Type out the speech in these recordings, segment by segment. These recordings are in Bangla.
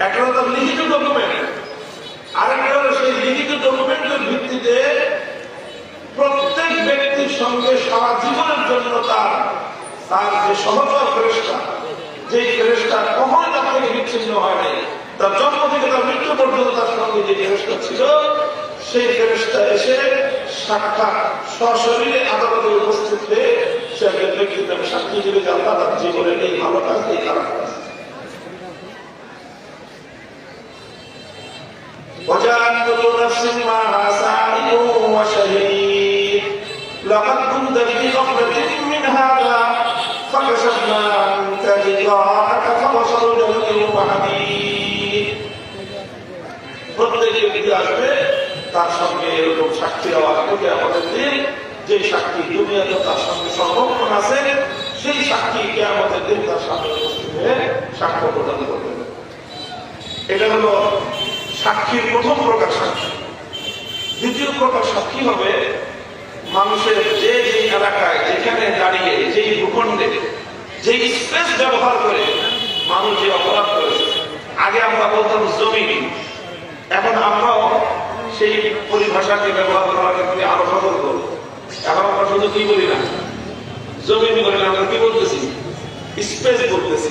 একটা হলো লিখিত ডকুমেন্ট আরেকটা হলো সেই লিখিত ডকুমেন্টের ভিত্তিতে প্রত্যেক ব্যক্তির সঙ্গে সারা জীবনের জন্য তার তার যে সহচর ফেরেস্তা যে ফেরেস্তা কখনো তার থেকে বিচ্ছিন্ন হয় নাই, তার জন্ম থেকে তার মৃত্যু পর্যন্ত তার সঙ্গে যে ফেরেস্তা ছিল, সেই ফেরেস্তা এসে সাক্ষাৎ সশরীরে আদালতে উপস্থিত হয়ে সে একজন ব্যক্তির সাক্ষী যে আল্লাহ তার জীবনের এই ভালো কাজ এই খারাপ কাজ وجعلت كل نفس معها سائل وشهيد لقد كنت في غفلة من هذا فكشفنا عنك غطاءك فبصرك اليوم حديد প্রত্যেক ব্যক্তি আসবে তার সঙ্গে এরকম সাক্ষী দেওয়া হবে আমাদের দিন যে সাক্ষী দুনিয়াতে তার সঙ্গে সংরক্ষণ আছে সেই সাক্ষী কে আমাদের দিন তার সামনে উপস্থিত হয়ে সাক্ষ্য প্রদান করবে এটা হলো সাক্ষীর প্রথম প্রকার সাক্ষী। দ্বিতীয় প্রকার সাক্ষী হবে মানুষের যে যে এলাকায়, যেখানে দাঁড়িয়ে, যেই ভূখণ্ডে যে স্পেস ব্যবহার করে মানুষ যে অপরাধ করেছে। আগে আমরা বলতাম জমি। এখন আমরাও সেই পরিভাষাকে ব্যবহার করার ক্ষেত্রে আরও সতর্ক এখন আমরা শুধু কি বলি না? জমিন বলি না, আমরা কি বলতেছি? স্পেস বলতেছি।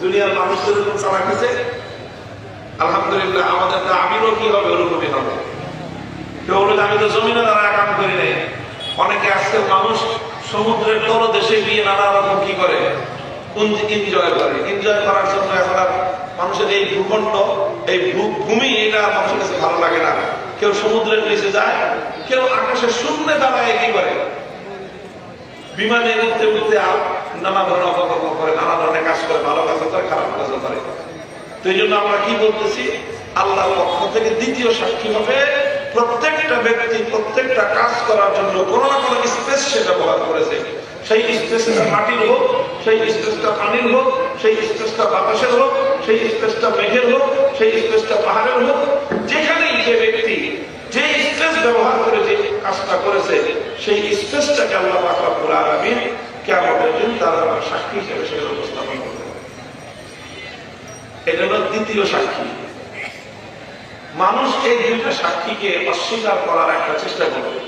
দুনিয়ার মানুষদের চালাক আছে আলহামদুলিল্লাহ, আমাদের তো আমিরও কি হবে ওরকমই হবে। কেউ বলে আমি তো জমিনে দ্বারা কাম করি নাই। অনেকে আজকে মানুষ সমুদ্রের তলদেশে গিয়ে নানা রকম কি করে? এনজয় করে। এনজয় করার জন্য এখন আর মানুষের এই ভূখণ্ড, এই ভূমি এটা মানুষের কাছে ভালো লাগে না। কেউ সমুদ্রের নিচে যায়, কেউ আকাশে শূন্যে দাঁড়ায় কি করে? বিমানে উঠতে উঠতে নানা ধরনের অপকর্ম করে, নানা ধরনের কাজ করে, ভালো কাজ করে, খারাপ কাজ করে। এই জন্য আমরা কি বলতেছি? আল্লাহর পক্ষ থেকে দ্বিতীয় সাক্ষী হবে প্রত্যেকটা ব্যক্তি, প্রত্যেকটা কাজ করার জন্য কোনো না কোনো স্পেস সে ব্যবহার করেছে। সেই স্পেসটা মাটির হোক, সেই স্পেসটা পানির হোক, সেই স্পেসটা বাতাসের হোক, সেই স্পেসটা মেঘের হোক, সেই স্পেসটা পাহাড়ের হোক, যেখানেই যে ব্যক্তি যে স্পেস ব্যবহার করে যে কাজটা করেছে, সেই স্পেসটাকে আল্লাহ পাকরাবুল আলমিন কেমন তারা সাক্ষী হিসেবে সেটা এটা হলো দ্বিতীয় সাক্ষী। মানুষ এই দুইটা সাক্ষীকে অস্বীকার করার একটা চেষ্টা করবে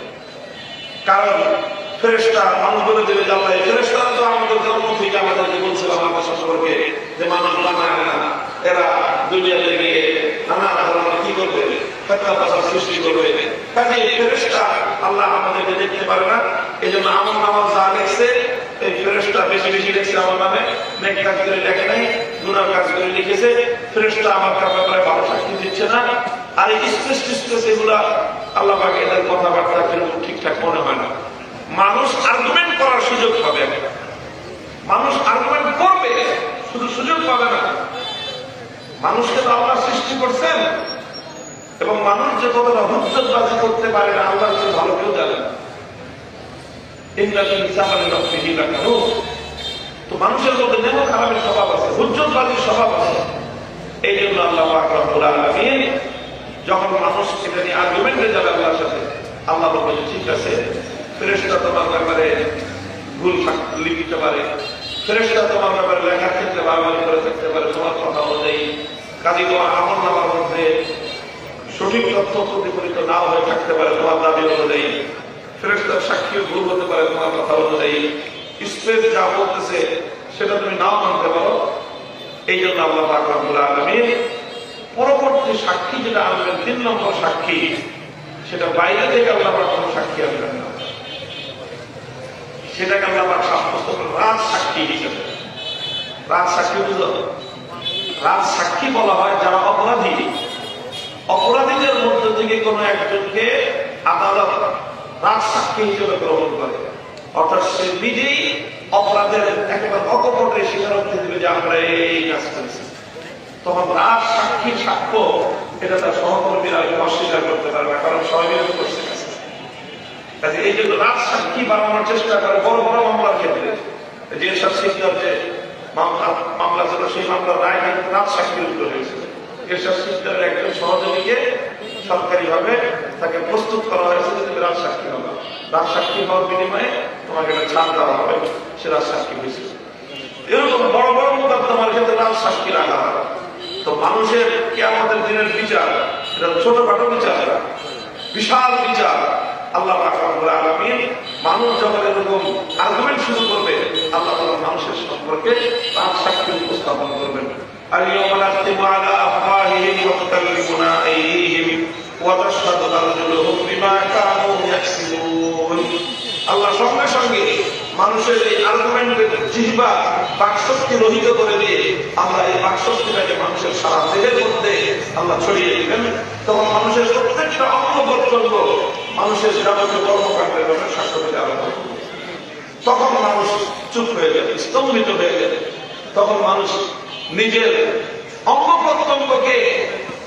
কারণ ফেরেস্তা মানুষ বলে দেবে আল্লাহ ফেরেস্তারা তো আমাদের জন্ম থেকে আমাদেরকে বলছিলাম আমার সম্পর্কে যে মানুষ বানায় না, এরা দুনিয়াতে গিয়ে নানা ধরনের কি করবে, ফেতনা ফাসাদ সৃষ্টি করবে। কাজে ফেরেস্তা আল্লাহ আমাদেরকে দেখতে পারে না এই জন্য আমার নামাজ যা লেখছে এই ফেরেস্তা বেশি বেশি লেখছে আমার নামে, নেক কাজ করে লেখে নাই, গুনার কাজ করে লিখেছে। ফেরেস্তা আমার ব্যাপারে ভালো দিচ্ছে না। আর এই স্পেস এগুলা আল্লাহ পাকে এদের কথাবার্তা ঠিকঠাক মনে হয় না। মানুষ আর্গুমেন্ট করার সুযোগ পাবে মানুষ আর্গুমেন্ট করবে, শুধু সুযোগ পাবে না। মানুষকে তো আল্লাহ সৃষ্টি করছেন। এবং মানুষ যে কতটা হুজ্জতবাজি করতে পারে না আল্লাহর চেয়ে ভালো কেউ জানে না ইন্দ্রাজ ইনসাফানের রক্তে হিলা কেন তো মানুষের মধ্যে নেহ স্বভাব আছে স্বভাব আছে। এই জন্য আল্লাহ পাক রব্বুল যখন মানুষ এটা আল্লাহ বলবে ঠিক আছে, ফেরেশতা তোমার ব্যাপারে ভুল লিখতে পারে, ফেরেশতা তোমার ব্যাপারে লেখার ক্ষেত্রে বারবার থাকতে পারে তোমার কথা অনুযায়ী কাজে তোমার আমল মধ্যে সঠিক তথ্য প্রতিফলিত নাও হয়ে থাকতে পারে, তোমার দাবি অনুযায়ী। ফেরেস্তার সাক্ষীও ভুল হতে পারে তোমার কথা অনুযায়ী। স্পেস যা বলতেছে, সেটা তুমি নাও মানতে পারো। এই জন্য আল্লাহ পাক রব্বুল আলামিন পরবর্তী সাক্ষী যেটা আনবেন, তিন নম্বর সাক্ষী, সেটা বাইরে থেকে আল্লাহ পাক কোনো সাক্ষী আনবেন না। সেটাকে আল্লাহ সাব্যস্ত করেন রাজ সাক্ষী হিসেবে। রাজ সাক্ষী বুঝলো রাজ সাক্ষী বলা হয় যারা অপরাধী। অপরাধীদের মধ্য থেকে কোনো একজনকে আদালত রাজ সাক্ষী হিসেবে গ্রহণ করে। অর্থাৎ সে নিজেই অপরাধের একেবারে অকপটে স্বীকারোক্তি দিবে যে আমরা এই কাজ করেছি। তখন রাজ সাক্ষীর সাক্ষ্য, এটা তার সহকর্মীরা অস্বীকার করতে পারবে কারণ সবাই করছে। কাজে এই জন্য রাজ সাক্ষী বানানোর চেষ্টা করে বড় বড় মামলার ক্ষেত্রে। যে সব শিক্ষার যে মামলা ছিল, সেই মামলার রায় কিন্তু রাজ সাক্ষীর উপরে হয়েছিল এসব শিক্ষার একজন সহযোগীকে সরকারিভাবে তাকে প্রস্তুত করা হয়েছে যে তুমি রাজসাক্ষী হবে। রাজসাক্ষী হওয়ার বিনিময়ে তোমাকে একটা ছাড় দেওয়া হবে, সে রাজসাক্ষী হয়েছে। এরকম বড় বড় মোকদ্দমার ক্ষেত্রে রাজসাক্ষী রাখা হয়। তো মানুষের কে আমাদের দিনের বিচার, এটা ছোটখাটো বিচার না, বিশাল বিচার। আল্লাহ আলমী মানুষ যখন এরকম আর্গুমেন্ট শুরু করবে, আল্লাহ তালা মানুষের সম্পর্কে তার সাক্ষী উপস্থাপন করবেন। আর ইয়মালাতি মালা আফাহিহিম ওয়াক্তাল্লিমুনা আইহিহিম ওয়াতাশহাদু আরজুলুহুম বিমা কানু ইয়াকসিবুন আল্লাহ সঙ্গে সঙ্গে মানুষের এই আর্গুমেন্টের জিহ্বা বাকশক্তি রহিত করে দিয়ে আল্লাহ এই বাকশক্তিটাকে মানুষের সারা দেহের মধ্যে আল্লাহ ছড়িয়ে দিবেন। তখন মানুষের প্রত্যেকটা অঙ্গ পর্যন্ত মানুষের যাবতীয় কর্মকাণ্ডের ব্যাপারে স্বাস্থ্যকে আলাদা তখন মানুষ চুপ হয়ে গেল স্তম্ভিত হয়ে গেল তখন মানুষ নিজের অঙ্গ প্রত্যঙ্গকে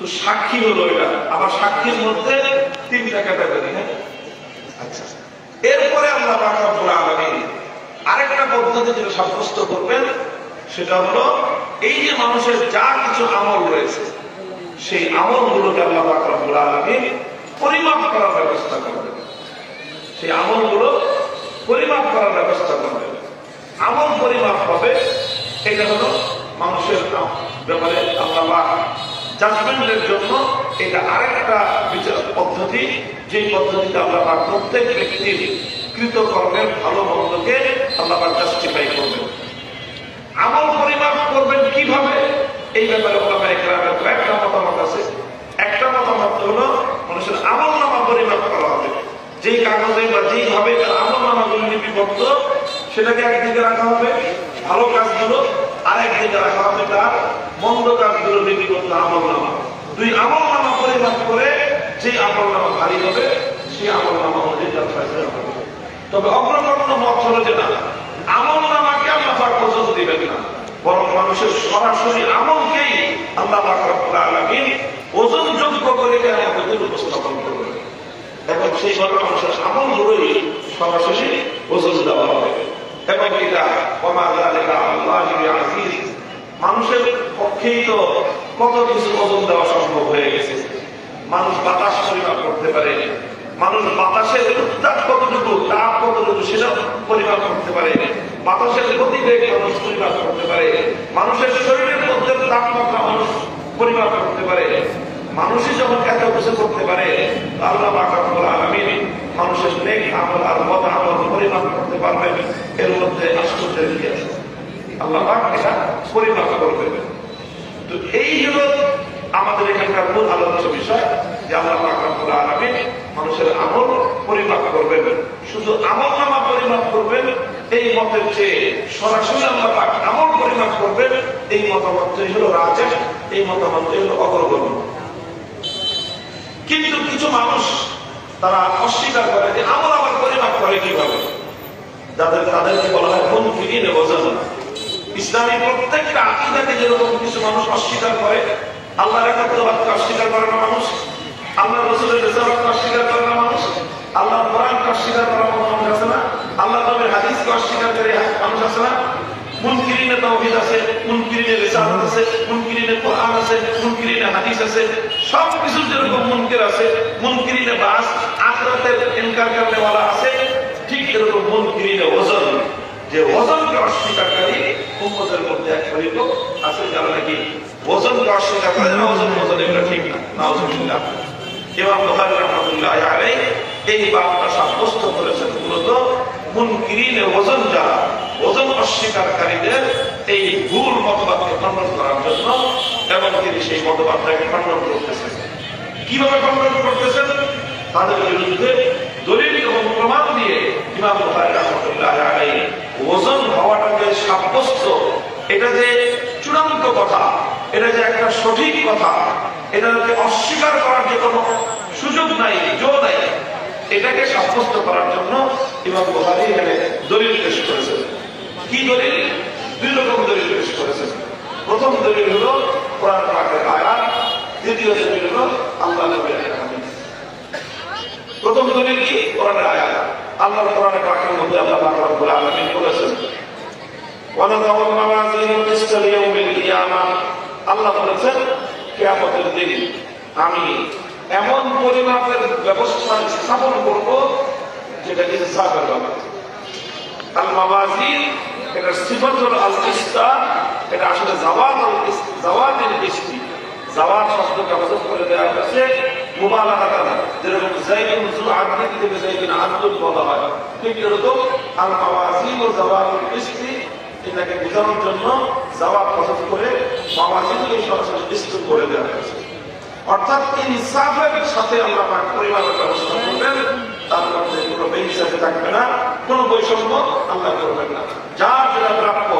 তো সাক্ষী হলো এটা। আবার সাক্ষীর মধ্যে তিনটা ক্যাটাগরি হ্যাঁ? আচ্ছা। এরপরে আল্লাহ রব্বুল আলামিন আরেকটা পদ্ধতি যেটা সাব্যস্ত করবেন সেটা হলো এই যে মানুষের যা কিছু আমল রয়েছে সেই আমলগুলোকে আল্লাহ পাক রব্বুল আলামিন পরিমাপ করার ব্যবস্থা করবেন সেই আমলগুলো পরিমাপ করার ব্যবস্থা করবেন আমল পরিমাপ হবে এটা হলো মানুষের ব্যাপারে আল্লাহ জাজমেন্টের জন্য এটা আরেকটা বিচার পদ্ধতি যে পদ্ধতিতে আল্লাহ প্রত্যেক ব্যক্তির কৃতকর্মের ভালো মন্দকে আল্লাহ জাস্টিফাই করবেন। আমল পরিমাপ করবেন কীভাবে? এই ব্যাপারে ওলামা একরামের কয়েকটা মতামত আছে। একটা মতামত হলো, মানুষের আমল নামা পরিমাপ করা হবে। যেই কাগজে বা যেইভাবে তার আমল নামাগুলো লিপিবদ্ধ, সেটাকে একদিকে রাখা হবে। ভালো কাজগুলো আর একদিকে রাখা হবে তার মন্দ কাজগুলো লিপিবদ্ধ আমল নামা। দুই আমল নামা পরিমাপ করে যে আমল নামা ভারী হবে, সেই আমল নামা অনুযায়ী তার হবে তবে অগ্রগণ্য মত যে না, আমল নামাকে আল্লাহ পাক ওজন দিবেন না। বরং মানুষের সরাসরি আমলকেই আল্লাহ পাক রব্বুল ওজন যোগ্য করে আমাদের উপস্থাপন করবেন। এবং সেইভাবে মানুষের আমলগুলোই সরাসরি ওজন দেওয়া হবে। এবং এটা মানুষের পক্ষেই তো কত কিছু ওজন দেওয়া সম্ভব হয়ে গেছে। মানুষ বাতাস পরিমাপ করতে পারে। মানুষ বাতাসের উত্তাপ কতটুকু, তাপ কতটুকু সেটা পরিমাপ করতে পারে। বাতাসের গতিবেগ মানুষ পরিমাপ করতে পারে। মানুষের শরীরের মধ্যে তাপমাত্রা মানুষ পরিমাপ করতে পারে। মানুষই যখন এত কিছু করতে পারে, আল্লাহ আলামিন মানুষের নেক আমল আর বদ আমল পরিমাপ করতে পারবেন এর মধ্যে আশ্চর্যের কি আছে আল্লাহ এটা পরিমাপ করবেন তো এই হলো আমাদের এখানকার মূল আলোচ্য বিষয় যে আল্লাহ পাক রব্বুল মানুষের আমল পরিমাপ করবেন। শুধু আমল নামা পরিমাপ করবেন, এই মতের চেয়ে সরাসরি আল্লাহ পাক আমল পরিমাপ করবেন, এই মতামতই হলো রাজা এই মতামতই হলো অগ্রগণ্য। কিন্তু কিছু মানুষ তারা অস্বীকার করে যে আমল আবার পরিমাপ করে কীভাবে? যাদের তাদেরকে বলা হয় মন ফিরিয়ে বোঝান ইসলামী প্রত্যেকটা আকিদাকে যেরকম কিছু মানুষ অস্বীকার করে, আল্লাহর একাত্মবাদকে অস্বীকার করে না মানুষ। আল্লাহ রসুলের রেজাল্টকে অস্বীকার করে না মানুষ। আল্লাহ কোরআনকে অস্বীকার করা মানুষ আছে না? আল্লাহ নবীর হাদিসকে অস্বীকার করে মানুষ আছে না? মুনকিরিনে তাওহীদ আছে মুনকিরিনে রিসালাত আছে মুনকিরিনে কোরআন আছে মুনকিরিনে হাদিস আছে সব কিছু যেরকম মুনকির আছে মুনকিরিনে বাস, আখিরাতের ইনকার করতে वाला আছে, ঠিক এরকম মুনকিরিনে ওজন, যে ওজনকে অস্বীকারী উম্মতের মধ্যে এক পরিপক আছে যারা নাকি ওজনকে অস্বীকার করে না, ওজন ওজন এগুলো ঠিক না নাউজুবিল্লাহ ইমাম বুখারী রাহমাতুল্লাহ আলাইহি এই বাবটা সাব্যস্ত করেছেন মূলত মুনকিরিনে ওজন যারা ওজন অস্বীকারীদের এই ভুল মতবাদকে খণ্ডন করার জন্য এবং তিনি সেই মতবাদটাকে খণ্ডন করতেছেন। কীভাবে খণ্ডন করতেছেন? তাদের বিরুদ্ধে দলিল এবং প্রমাণ দিয়ে ইমাম বুখারী রাহমাতুল্লাহ আলাইহি ওজন হওয়াটাকে সাব্যস্ত। এটা যে চূড়ান্ত কথা, এটা যে একটা সঠিক কথা, এটাকে অস্বীকার করার যে কোনো সুযোগ নাই জো নাই, এটাকে সাব্যস্ত করার জন্য ইমাম বুখারী এখানে দলিল পেশ করেছেন। কি দলিল দুই রকম দলিল পেশ করেছেন প্রথম দলিল হলো কোরআন পাকের আয়াত যে দ্বিতীয় দলিল হলো আল্লাহ নবীর একটা হাদিস প্রথম দলিল কি কোরআনের আয়াত আল্লাহর কোরআনের পাকের মধ্যে আল্লাহ পাক রব্বুল আলামিন বলেছেন ونضع الموازين القسط ليوم القيامة আল্লাহ বলেছেন কিয়ামতের দিন আমি এমন পরিমাপের ব্যবস্থা স্থাপন করব যেটা ইনসাফের ব্যাপার আল মাওয়াজিন এটা সিফাতুল আল কিস্তা এটা আসলে জাওয়াত আল কিস- জাওয়াতের কিস্তি জাওয়াত শব্দকে হজম করে দেওয়া হয়েছে দ্বারা। যেরকম জাইদুন জু আদলি থেকে জাইদুন আদলুন বলা হয়। ঠিক এরকম আল মাওয়াজিন ও জাওয়াতুল কিস্তি এটাকে বোঝানোর জন্য জাওয়াত হজম করে মাওয়াজিনকে সরাসরি কিস্তি করে দেওয়া হয়েছে। অর্থাৎ ইনসাফের সাথে আল্লাহ পাক পরিবারের ব্যবস্থা করবেন, তার মধ্যে কোনো বেইনসাফে থাকবে না। কোনো বৈষম্য আল্লাহ করবেন না। যার যেটা প্রাপ্য,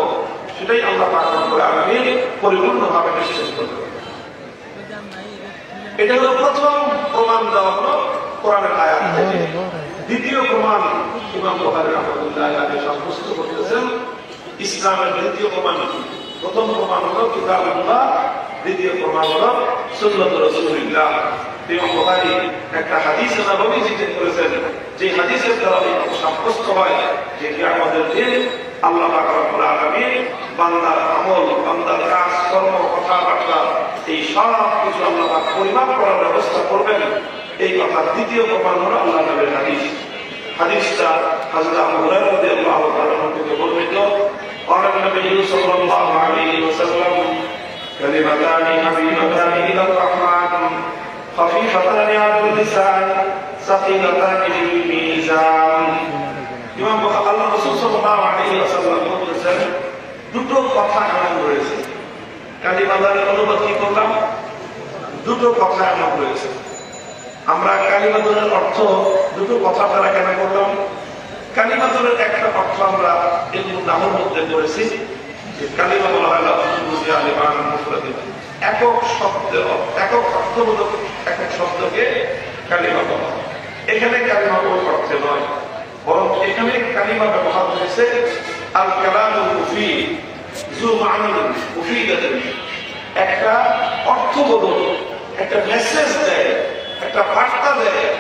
সেটাই আল্লাহ পাক রব্বুল আলামিন পরিপূর্ণভাবে নিশ্চিত করবেন। এটা হলো প্রথম প্রমাণ দেওয়া হলো কোরআনের আয়াত থেকে। দ্বিতীয় প্রমাণ ইমাম বুখারী রাহমাতুল্লাহ আলাইহি সাব্যস্ত করতেছেন, ইসলামের দ্বিতীয় প্রমাণ প্রথম প্রমাণ হলো কিতাবুল্লাহ, দ্বিতীয় প্রমাণ হলো সুন্নাত রাসূলুল্লাহ। ইমাম বুখারী একটা হাদিস নববী জিজ্ঞেস করেছেন যে হাদিসের দ্বারা এই সাব্যস্ত হয় যে কিয়ামতের দিন আল্লাহ পাক রব্বুল আলামিন বান্দার আমল বান্দার কাজ কর্ম কথাবার্তা এই সব কিছু আল্লাহ পাক পরিমাপ করার ব্যবস্থা করবেন এই কথা দ্বিতীয় প্রমাণ হলো আল্লাহ নবীর হাদিস হাদিসটা হযরত আবু হুরায়রা রাদিয়াল্লাহু তাআলা থেকে বর্ণিত قال النبي صلى الله عليه وسلم كلمتان حبيبتان الى الرحمن خفيفتان على اللسان ثقيلتان في الميزان ইমাম বুখারী আল্লাহ রাসূল সাল্লাল্লাহু আলাইহি ওয়াসাল্লাম বলেছেন দুটো কথা এমন রয়েছে কালিমাদারের অনুবাদ কি করলাম দুটো কথা এমন রয়েছে আমরা কালিমাদুরের অর্থ দুটো কথা দ্বারা কেন করলাম কালিমাদুরের একটা অর্থ আমরা এগুলো নামের মধ্যে করেছি যে কালিমা বলা হয় লফজুজি আলিমান মুফরাদি একক অর্থ- একক অর্থবোধক একক শব্দকে কালিমা বলা এখানে কালিমা কোন অর্থে নয়, বরং এখানে কালিমা ব্যবহার হয়েছে আল কালামুল মুফিদ, জু মানিন মুফিদাতুন। একটা অর্থবোধক, একটা মেসেজ দেয়, একটা বার্তা দেয়,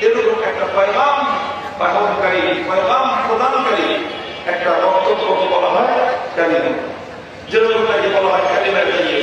এরকম একটা পয়গাম বাহনকারী পয়গাম প্রদানকারী একটা বক্তব্যকে বলা হয় কালিমা। যেরকম বলা হয় কালিমা দিয়ে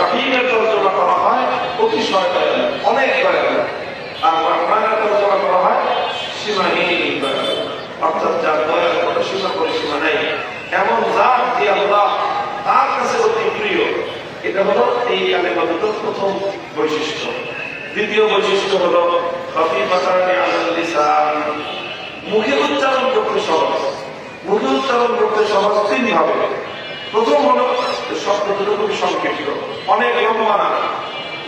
রাহিমের তর্জমা করা হয় অতিশয় দয়ালু অনেক দয়ালু আর রহমানের তর্জমা করা হয়, সীমাহীন দয়ালু অর্থাৎ যার দয়ার কোনো সীমা পরিসীমা নেই। এমন জাত যে আল্লাহ তার কাছে অতি প্রিয়, এটা হলো এই আলেমা দুটোর প্রথম বৈশিষ্ট্য। দ্বিতীয় বৈশিষ্ট্য হলো মুখে উচ্চারণ করতে সহজ। মুখে উচ্চারণ করতে সহজ তিনই হবে প্রথম হলো শব্দ দুটো খুবই সংক্ষিপ্ত। অনেক লম্বা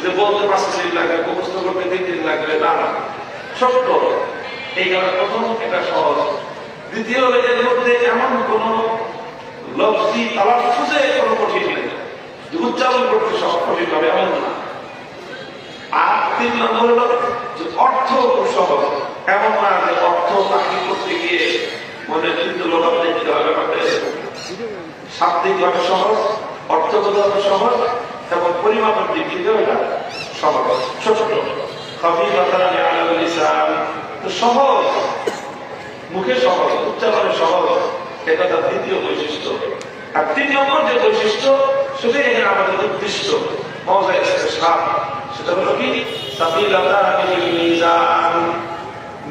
যে বলতে পাঁচ দিন লাগবে মুখস্থ করতে তিন দিন লাগবে না না ছোট্ট এই কারণে প্রথম এটা সহজ। দ্বিতীয় এর মধ্যে এমন কোন লব্ধি আবার খুঁজে কোনো কঠিন নেই। উচ্চারণ করতে সহজ কঠিন হবে এমন না। আর তিন নম্বর হলো যে অর্থ খুব সহজ। এমন না যে অর্থ চাকরি করতে গিয়ে মনে কিন্তু লোক দেখতে হবে এরকম। শাব্দিকভাবে সহজ, অর্থগতভাবে সহজ, এবং পরিমাপের দিক থেকেও এটা সহজ। ছোট খবি বাতারানি তো সহজ, মুখে সহজ, উচ্চারণে সহজ এটা তার দ্বিতীয় বৈশিষ্ট্য। আর তৃতীয় যে বৈশিষ্ট্য, সেটাই এখানে আমাদের উদ্দিষ্ট মজা সাপ সেটা হলো কি?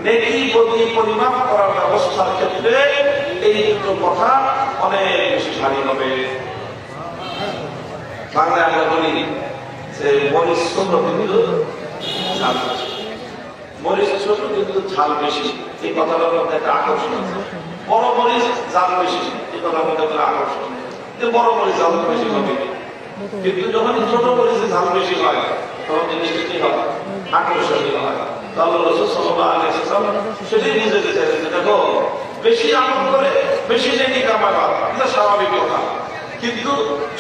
নেকি বদলি পরিমাপ করার ব্যবস্থার ক্ষেত্রে এই দুটো কথা অনেক বেশি ভারী হবে। বাংলায় আমরা বলি যে, মরিচ ছোট কিন্তু ঝাল। মরিচ ছোট কিন্তু ঝাল বেশি। এই কথাটার মধ্যে একটা আকর্ষণ আছে। বড় মরিচ ঝাল বেশি। এই কথার মধ্যে একটা আকর্ষণ যে বড় মরিচ ঝাল বেশি হবে। কিন্তু যখন ছোট মরিচে ঝাল বেশি হয়, তখন জিনিসটা কি হয়? আকর্ষণীয় হয়। তাহলে সাল্লাহ আলাইসাল্লাম সেটাই চাইলেন যে, দেখো বেশি আমল করে, বেশি নেকি কামাবা এটা স্বাভাবিক কথা। কিন্তু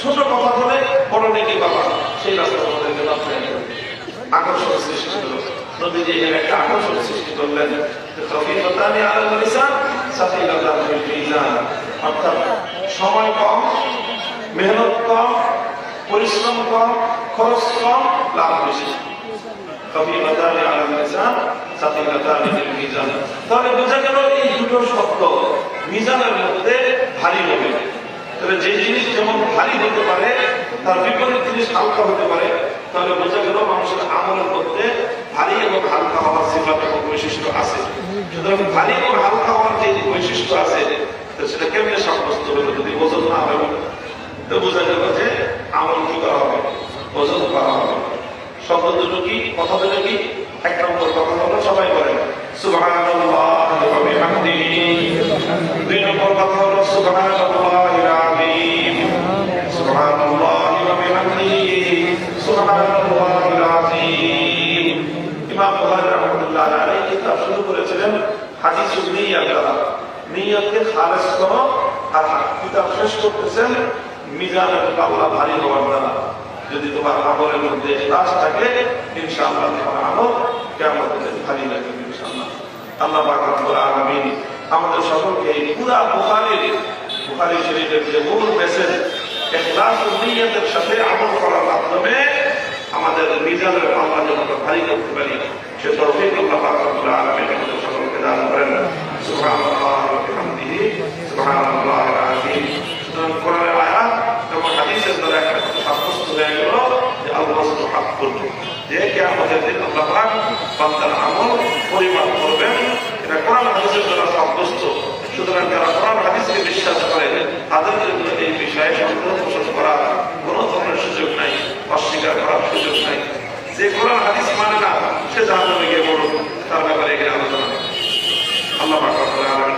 ছোট কথা বলে বড় নেকি বাবা সেই রাস্তা আমাদেরকে আকর্ষণ সৃষ্টি একটা আকর্ষণ সৃষ্টি করলেন। অর্থাৎ সময় কম, মেহনত কম, পরিশ্রম কম, খরচ কম, লাভ বেশি। লিসান সাফিলাতান ফিল মিজান তাহলে বোঝা গেল এই দুটো শব্দ মিজানের মধ্যে ভারী হবে। তবে যে জিনিস যেমন ভারী হতে পারে, তার বিপরীত জিনিস হালকা হতে পারে। তাহলে বোঝা গেল মানুষের আমলের মধ্যে ভারী এবং হালকা হওয়ার সিফাত বৈশিষ্ট্য আছে। সুতরাং ভারী এবং হালকা হওয়ার যে বৈশিষ্ট্য আছে সেটা কেমনে সাব্যস্ত হলো যদি ওজন না হয়? তো বোঝা গেল যে আমল কি করা হবে? ওজন করা হবে। শব্দ দুটো কি? কথা দুটো কি? এক নম্বর কথা হলো সবাই বলেন। দুই নম্বর কথা হলো করেছিলেন হাদিসুল নিয়াত নিয়তকে খালেস করো আর কিতাব শেষ করতেছেন মিজানের পাল্লা ভারী হওয়ার দ্বারা। যদি তোমার আমলের মধ্যে ইখলাস থাকে, ইনশাআল্লাহ তোমার আমল দিন ভারী লাগবে, ইনশাআল্লাহ। আল্লাহ পাক রব্বুল আলামিন আমাদের সকলকে এই পুরা বুখারীর, বুখারী শরীফের যে মূল মেসেজ ইখলাস নিয়তের সাথে আমল করার মাধ্যমে আমাদের মিজানের পাল্লা যেন ভারী করতে পারি। সে তৌফিক আল্লাহ পাক রব্বুল আলামিন আমাদের সকলকে দান করেন। সুবহানাল্লাহ ওয়া বিহামদিহি সুবহানাল্লাহিল আযীম সুতরাং কোরআনের আয়াত এবং হাদিসের দ্বারা একটা কথা সাব্যস্ত হয়ে গেল যে আল্লাহ হাক্কুন যে কিয়ামতের দিন আল্লাহ পাক বান্দার আমল পরিমাপ করবেন এটা কোরআন হাদিসের দ্বারা সাব্যস্ত। সুতরাং যারা কোরআন হাদিসকে বিশ্বাস করে তাদের জন্য এই বিষয়ে সন্দেহ পোষণ করার কোনো ধরনের সুযোগ নাই, অস্বীকার করার সুযোগ নাই। যে কোরআন হাদিস মানে না, সে জাহান্নামে গিয়ে বলুন তার ব্যাপারে এখানে আলোচনা। আল্লাহ পাক রব্বুল আলামিন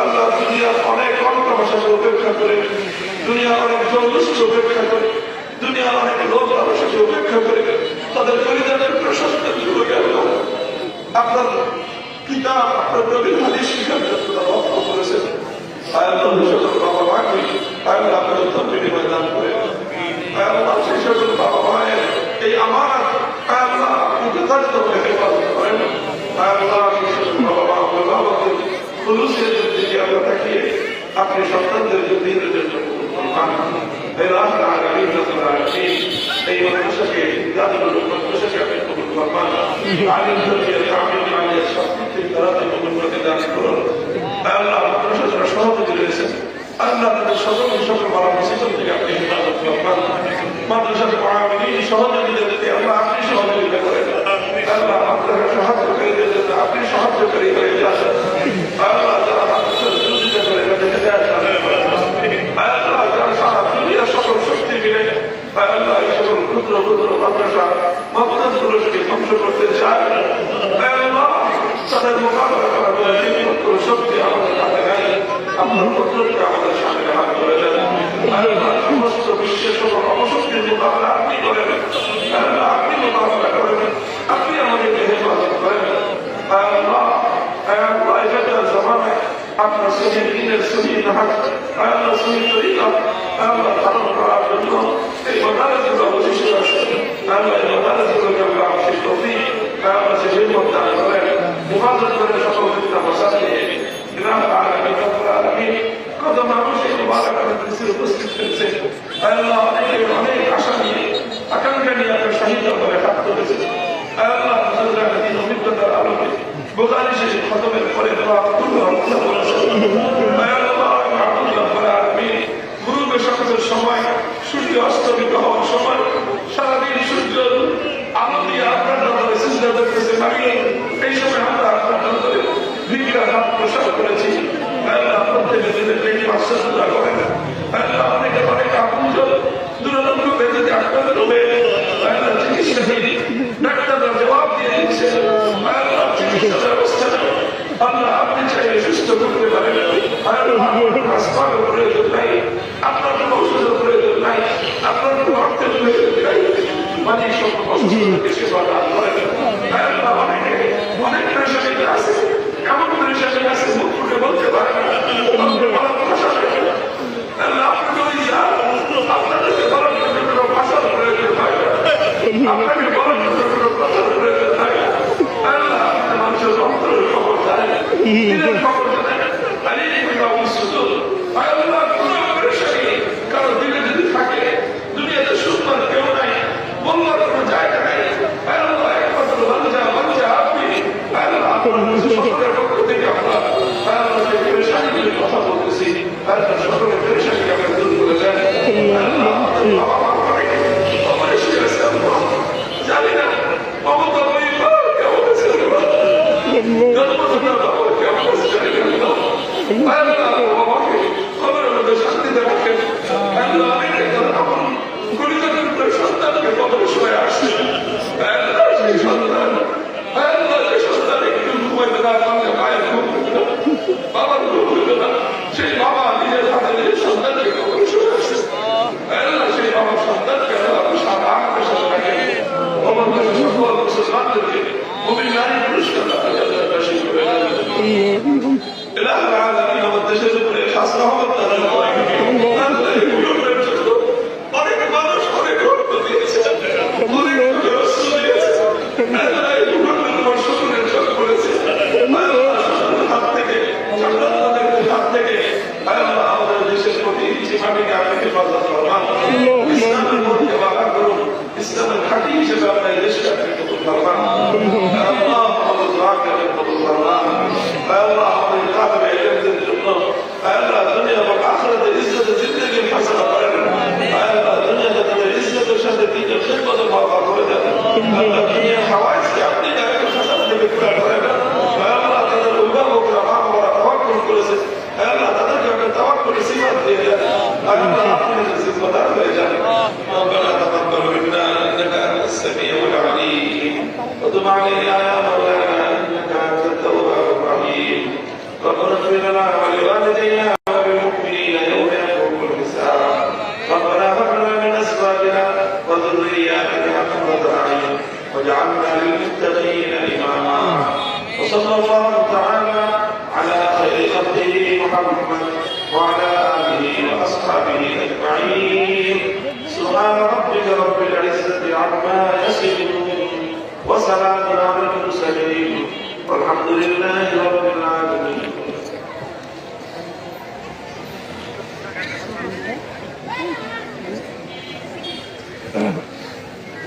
আল্লাহ দুনিয়ার অনেক ভাষাকে উপেক্ষা করে, দুনিয়ার অনেক জন্মসূচ উপেক্ষা করে, দুনিয়ার অনেক লোক মানুষকে উপেক্ষা করে, তাদের পরিবারের প্রশস্তের যুগে আপনার পিতা, আপনার নবীর হাদিস শিখার জন্য রক্ত করেছেন। আপনার দান করে। বাবা মায়ের এই আমার আপনি যথার্থ করেন। খুলুসের দিকে আমরা তাকিয়ে আপনি সন্তানদের দিনের জন্য। এই মাদ্রাসাকে দাদুল মাদ্রাসাকে আপনি কবুল সভাপতি রয়েছেন আল্লাহ তাদের সকল সকল বড় মুসিবত থেকে আপনি হেফাজত করবেন মাদ্রাসাতে পড়াবেন সহযোগিতাদেরকে আল্লাহ আপনি সহযোগিতা করেন আল্লাহ মাদ্রাসা সাহায্যকারীদের জন্য আপনি সাহায্যকারী হয়ে যান। আল্লাহ যারা মাদ্রাসার বিরোধিতা করে তাদেরকে رسول دين سبيل الحق على سبيل الطريقة أما خلق عبد الله أي مدارس الله بشرس أما مدارس الله بعرف التوفيق أما سجل مبتع الغلاء مفاضل من شخص التفاصيل إمام العالمين رب العالمين قد ما رجع مبارك من تنسير مسلم تنسير الله عليه وعليه বোকারি শেষে খতমের পরে দেওয়া পূর্ণ রক্ষা করেছে গুরুবে সকলের সময় সূর্য অস্তমিত হওয়ার সময় সারাদিন সূর্য আলো দিয়ে আপনার নজরে চিন্তা করতেছে আমি এই সময় আমরা আপনার নজরে ভিক্ষার হাত জবাব দিয়ে দিচ্ছে। আমরা আপনি চাইলে সুস্থ করতে পারেন আপনার উপরে